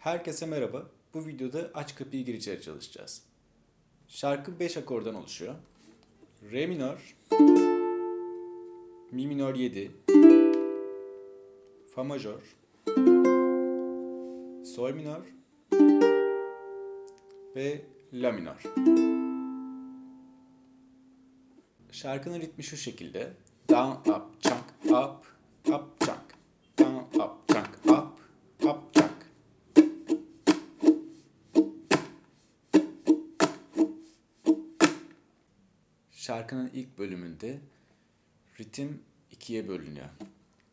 Herkese merhaba. Bu videoda aç kapıyı gir içeri çalışacağız. Şarkı 5 akordan oluşuyor. Re minör, Mi minör 7, Fa majör, Sol minör ve La minör. Şarkının ritmi şu şekilde. Down, up, Şarkının ilk bölümünde ritim ikiye bölünüyor.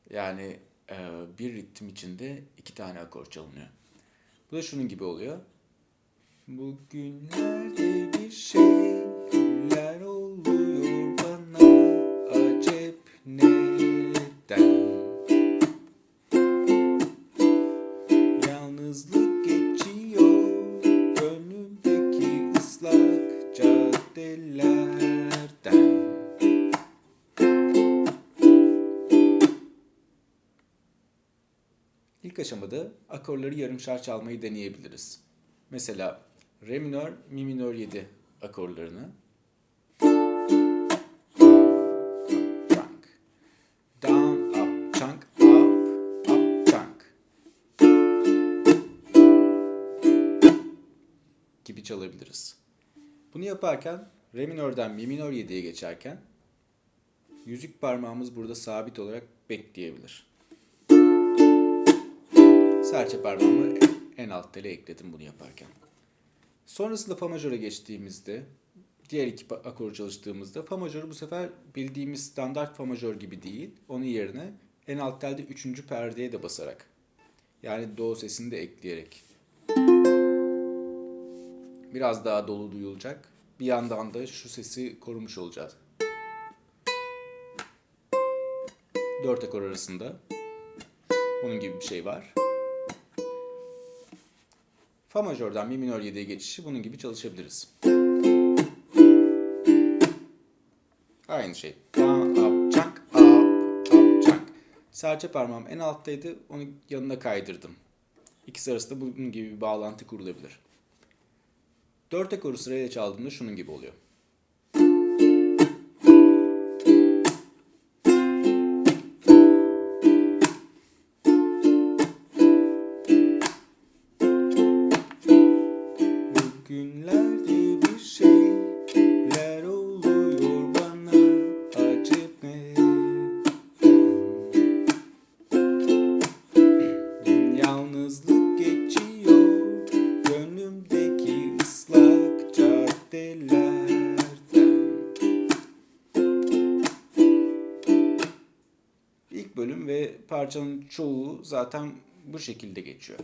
Yani e, bir ritim içinde iki tane akor çalınıyor. Bu da şunun gibi oluyor. Bugünlerde bir şeyler İlk aşamada akorları yarımşar çalmayı deneyebiliriz. Mesela Re minör, Mi minör 7 akorlarını. Down, up, chunk, up, up, chunk. Gibi çalabiliriz. Bunu yaparken Re minörden Mi minör 7'ye geçerken yüzük parmağımız burada sabit olarak bekleyebilir. Serçe parmağımı en alt tele ekledim bunu yaparken. Sonrasında fa majöre geçtiğimizde, diğer iki akoru çalıştığımızda fa majörü bu sefer bildiğimiz standart fa majör gibi değil. Onun yerine en alt telde üçüncü perdeye de basarak. Yani do sesini de ekleyerek. Biraz daha dolu duyulacak. Bir yandan da şu sesi korumuş olacağız. Dört akor arasında. Bunun gibi bir şey var. Fa majörden mi minör 7'ye geçişi bunun gibi çalışabiliriz. Aynı şey. Serçe parmağım en alttaydı. Onu yanına kaydırdım. İkisi arasında bunun gibi bir bağlantı kurulabilir. Dört akoru sırayla çaldığımda şunun gibi oluyor. Ve parçanın çoğu zaten bu şekilde geçiyor.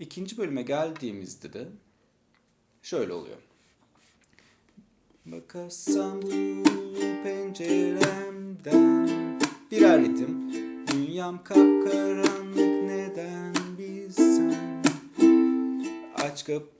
İkinci bölüme geldiğimizde de şöyle oluyor. Bakarsam bu penceremden birer ritim. Dünyam kapkaranlık neden bilsen. Aç kapıyı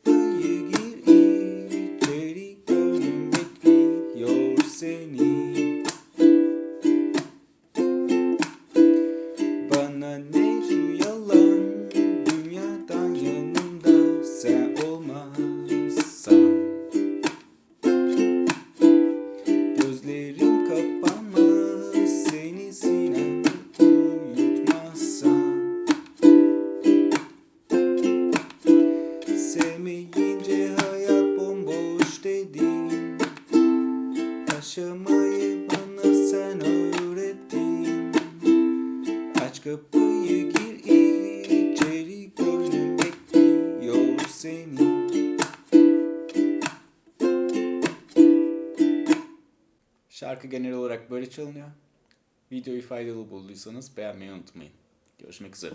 Yaşamayı bana sen öğrettin Aç kapıyı gir içeri gönlüm bekliyor seni Şarkı genel olarak böyle çalınıyor. Videoyu faydalı bulduysanız beğenmeyi unutmayın. Görüşmek üzere.